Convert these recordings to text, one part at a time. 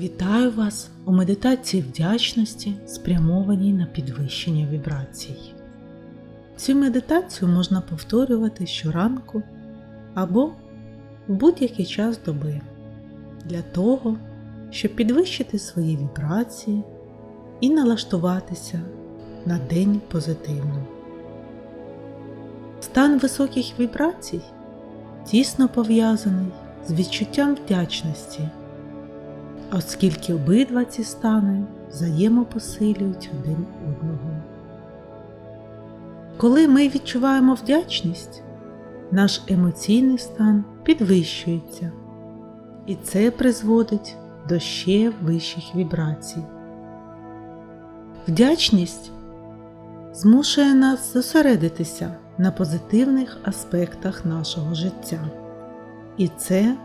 Вітаю вас у медитації вдячності, спрямованій на підвищення вібрацій. Цю медитацію можна повторювати щоранку або в будь-який час доби для того, щоб підвищити свої вібрації і налаштуватися на день позитивно. Стан високих вібрацій тісно пов'язаний з відчуттям вдячності оскільки обидва ці стани взаємопосилюють один одного. Коли ми відчуваємо вдячність, наш емоційний стан підвищується, і це призводить до ще вищих вібрацій. Вдячність змушує нас зосередитися на позитивних аспектах нашого життя, і це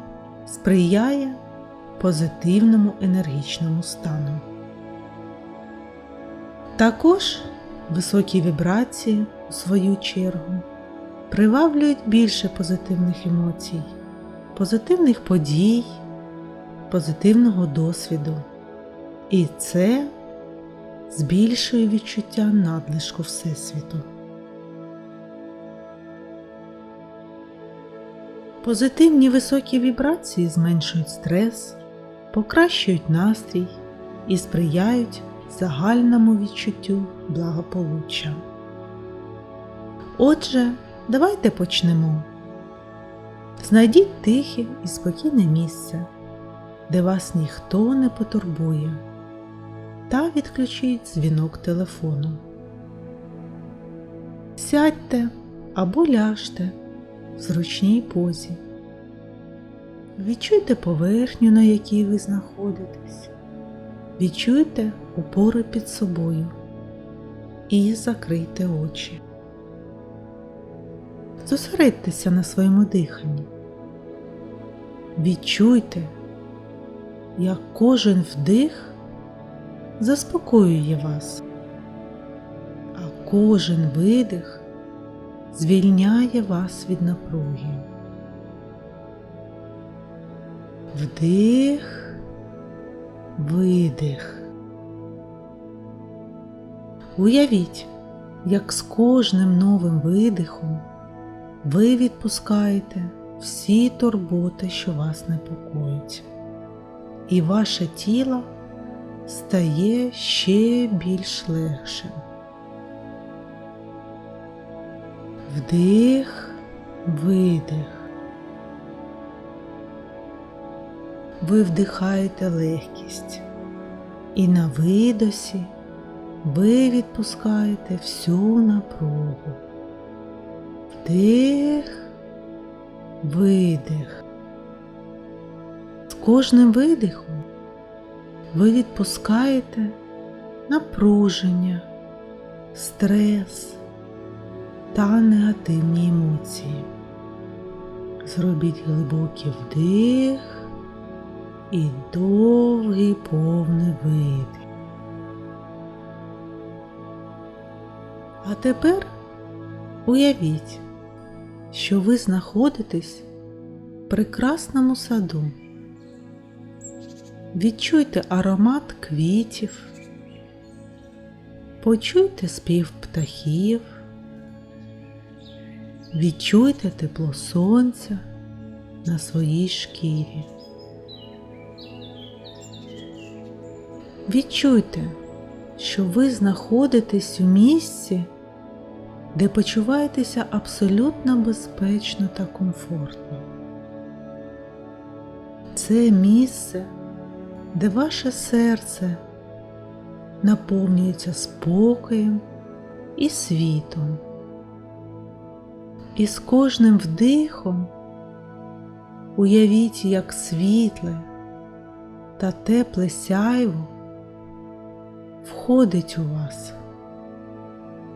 сприяє позитивному енергічному стану. Також високі вібрації, у свою чергу, приваблюють більше позитивних емоцій, позитивних подій, позитивного досвіду. І це збільшує відчуття надлишку Всесвіту. Позитивні високі вібрації зменшують стрес, покращують настрій і сприяють загальному відчуттю благополуччя. Отже, давайте почнемо. Знайдіть тихе і спокійне місце, де вас ніхто не потурбує, та відключіть дзвінок телефону. Сядьте або ляжте в зручній позі. Відчуйте поверхню, на якій ви знаходитесь. Відчуйте опори під собою і закрийте очі. Зосередьтеся на своєму диханні. Відчуйте, як кожен вдих заспокоює вас, а кожен видих звільняє вас від напруги. Вдих, видих. Уявіть, як з кожним новим видихом ви відпускаєте всі турботи, що вас непокоїть, і ваше тіло стає ще більш легшим. Вдих, видих. Ви вдихаєте легкість, і на видосі ви відпускаєте всю напругу. Вдих, видих. З кожним видихом ви відпускаєте напруження, стрес та негативні емоції. Зробіть глибокий вдих і довгий повний видих. А тепер уявіть, що ви знаходитесь в прекрасному саду. Відчуйте аромат квітів, почуйте спів птахів, відчуйте тепло сонця на своїй шкірі. Відчуйте, що ви знаходитесь у місці, де почуваєтеся абсолютно безпечно та комфортно. Це місце, де ваше серце наповнюється спокоєм і світом. І з кожним вдихом уявіть, як світле та тепле сяйво входить у вас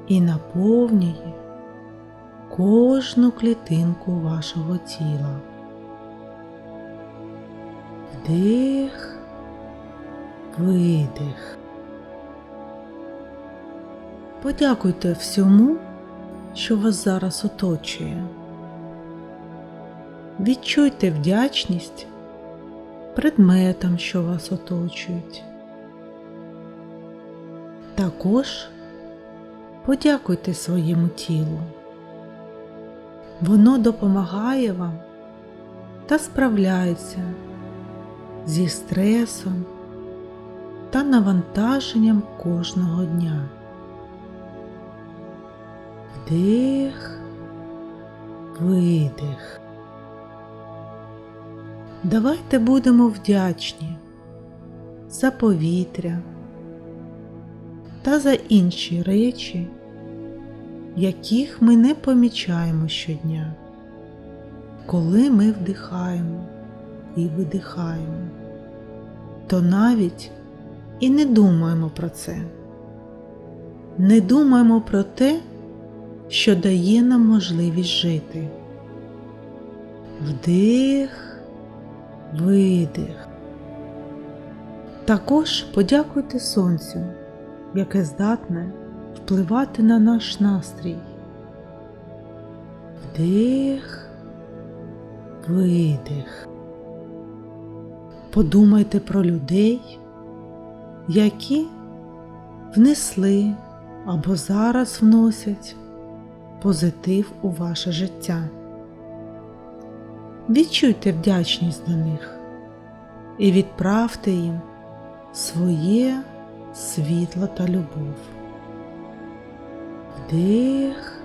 і наповнює кожну клітинку вашого тіла. Вдих, видих. Подякуйте всьому, що вас зараз оточує. Відчуйте вдячність предметам, що вас оточують. Також подякуйте своєму тілу. Воно допомагає вам та справляється зі стресом та навантаженням кожного дня. Вдих, видих. Давайте будемо вдячні за повітря та за інші речі, яких ми не помічаємо щодня, коли ми вдихаємо і видихаємо, то навіть і не думаємо про це. Не думаємо про те, що дає нам можливість жити. Вдих, видих. Також подякуйте сонцю, яке здатне впливати на наш настрій. Вдих, видих. Подумайте про людей, які внесли або зараз вносять позитив у ваше життя. Відчуйте вдячність до них і відправте їм своє світло та любов. Вдих,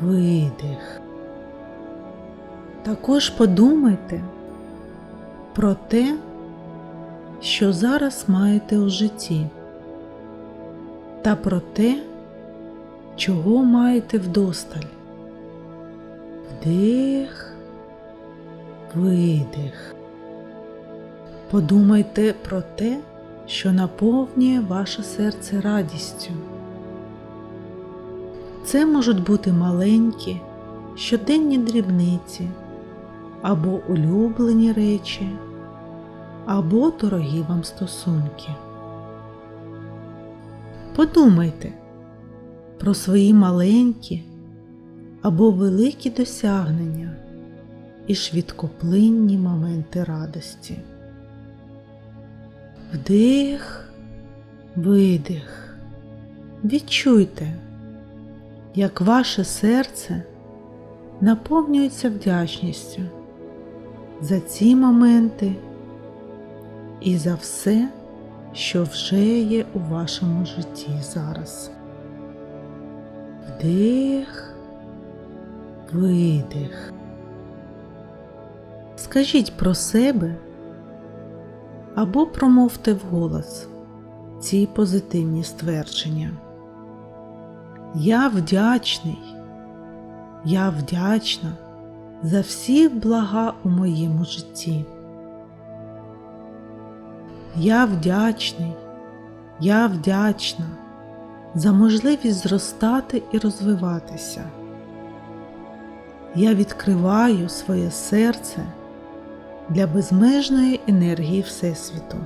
видих. Також подумайте про те, що зараз маєте у житті, та про те, чого маєте вдосталь. Вдих, видих. Подумайте про те, що наповнює ваше серце радістю. Це можуть бути маленькі, щоденні дрібниці, або улюблені речі, або дорогі вам стосунки. Подумайте про свої маленькі або великі досягнення і швидкоплинні моменти радості. Вдих, видих. Відчуйте, як ваше серце наповнюється вдячністю за ці моменти і за все, що вже є у вашому житті зараз. Вдих, видих. Скажіть про себе або промовте вголос ці позитивні ствердження. Я вдячний, я вдячна за всі блага у моєму житті. Я вдячний, я вдячна за можливість зростати і розвиватися. Я відкриваю своє серце для безмежної енергії Всесвіту.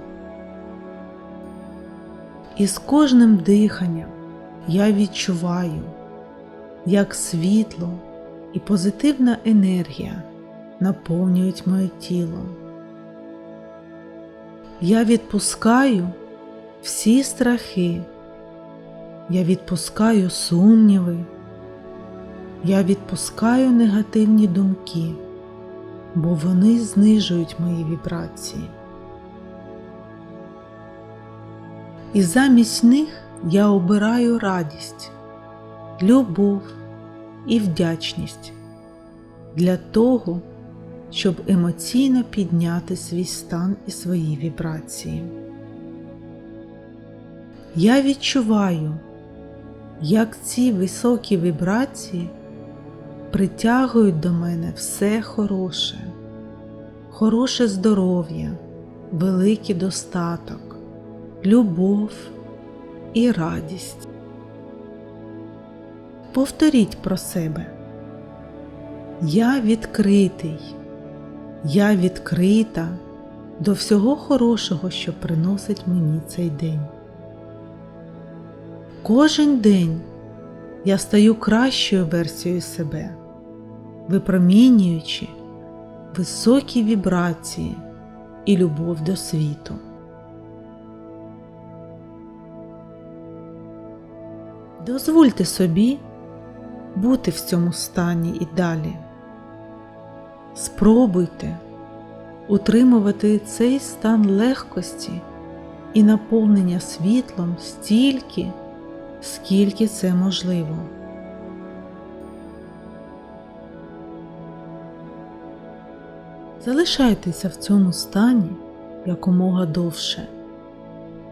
І з кожним диханням я відчуваю, як світло і позитивна енергія наповнюють моє тіло. Я відпускаю всі страхи, я відпускаю сумніви, я відпускаю негативні думки, бо вони знижують мої вібрації. І замість них я обираю радість, любов і вдячність для того, щоб емоційно підняти свій стан і свої вібрації. Я відчуваю, як ці високі вібрації притягують до мене все хороше, хороше здоров'я, великий достаток, любов і радість. Повторіть про себе. Я відкритий, я відкрита до всього хорошого, що приносить мені цей день. Кожен день я стаю кращою версією себе, випромінюючи високі вібрації і любов до світу. Дозвольте собі бути в цьому стані і далі. Спробуйте утримувати цей стан легкості і наповнення світлом стільки, скільки це можливо. Залишайтеся в цьому стані якомога довше,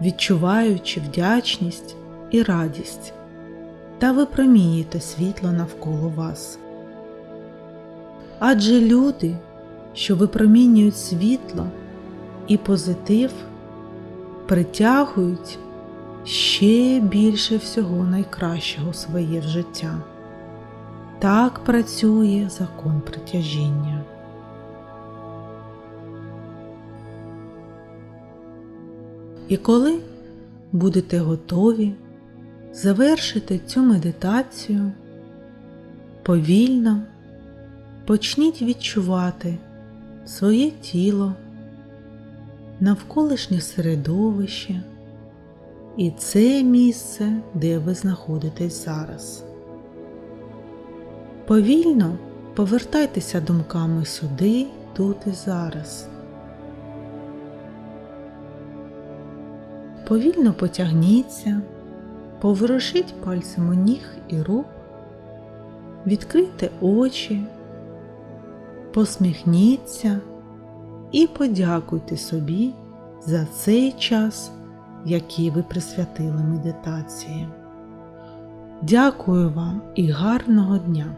відчуваючи вдячність і радість, та випромінюйте світло навколо вас. Адже люди, що випромінюють світло і позитив, притягують ще більше всього найкращого своє в життя. Так працює закон притяжіння. І коли будете готові завершити цю медитацію, повільно почніть відчувати своє тіло, навколишнє середовище і це місце, де ви знаходитесь зараз. Повільно повертайтеся думками сюди, тут і зараз. Повільно потягніться, поворушіть пальцем ніг і рук, відкрийте очі, посміхніться і подякуйте собі за цей час, який ви присвятили медитації. Дякую вам і гарного дня!